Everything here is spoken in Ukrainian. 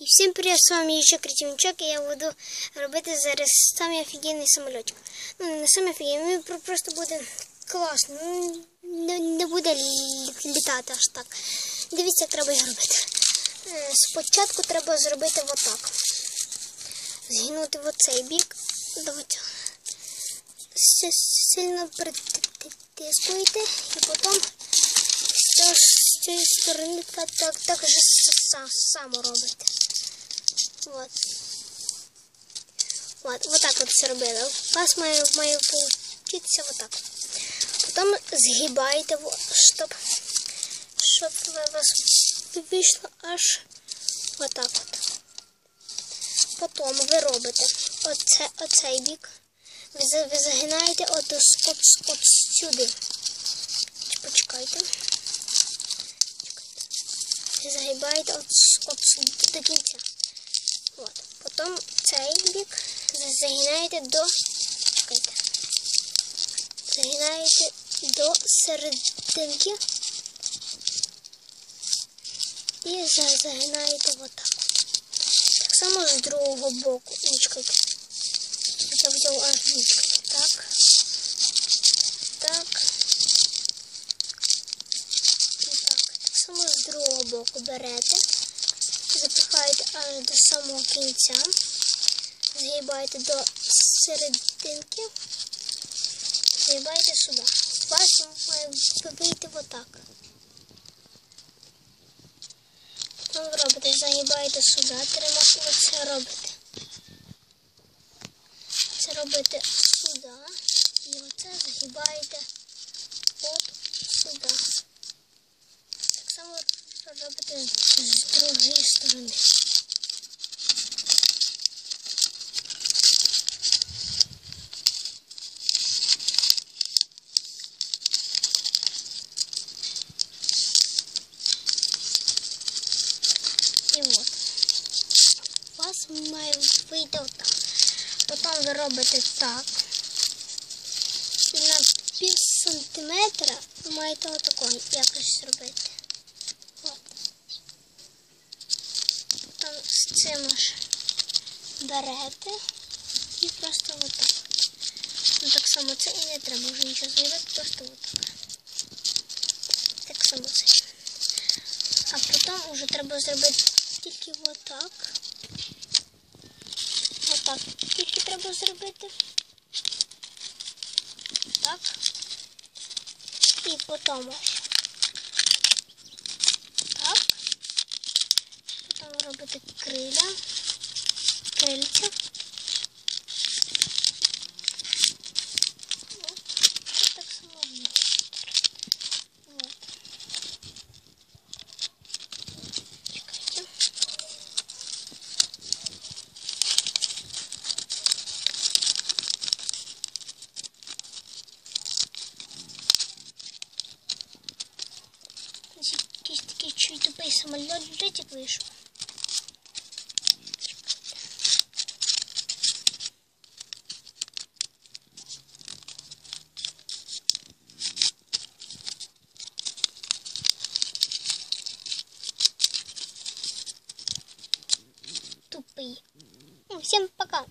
І всім привіт, з вами Ючок Кретівничок, і я буду робити зараз самий офігенний самольотик. Ну, не самий офігенний, він просто буде класно. Ну, Не, не буде літати аж так. Дивіться, треба його робити. Е, Спочатку треба зробити отак. Згинути в оцей бік. Давайте. Сильно притискуєте і потім що ж цієї сторони так, так, же сам, само робите. Вот. Вот, вот так от зробили. У вас має, має получитися вот. Потім згибаєте, щоб, щоб вас вийшло аж вот так от. Потім ви робите оце, оцей бік. Ви, ви загинаєте от, от, от, от сюди. Почекайте. Загибаєте от, от до кінця. От. Потім цей бік загинаєте до. Чекайте. Загинаєте до серединки. І за- загинаєте отак. Так само з другого боку. Ні. Я взяв. Так. Так. Так з другого боку берете, запихаєте аж до самого кінця, згибаєте до серединки, згибаєте сюди. Вас має вийти отак. Ви робите, загибаєте сюди, тримаєте, оце робите. Це робите сюди і оце загибаєте от сюди. Так само робите з другої сторони. І от. У вас має вийти отак. Потім ви робите так. І на пів сантиметра маєте отако якось зробити. От. Там з цим аж берете і просто отак. Ну так само це і не треба вже нічого зробити, просто отак. Так само це. А потім вже треба зробити тільки отак. Отак. Тільки треба зробити. Так. І потім ось. Так. Потім робити криля. Крильця. От. І так само воно. От. Чекайте. Якийсь такий чуть тупий самоліт летик вийшов. Ну, всем пока.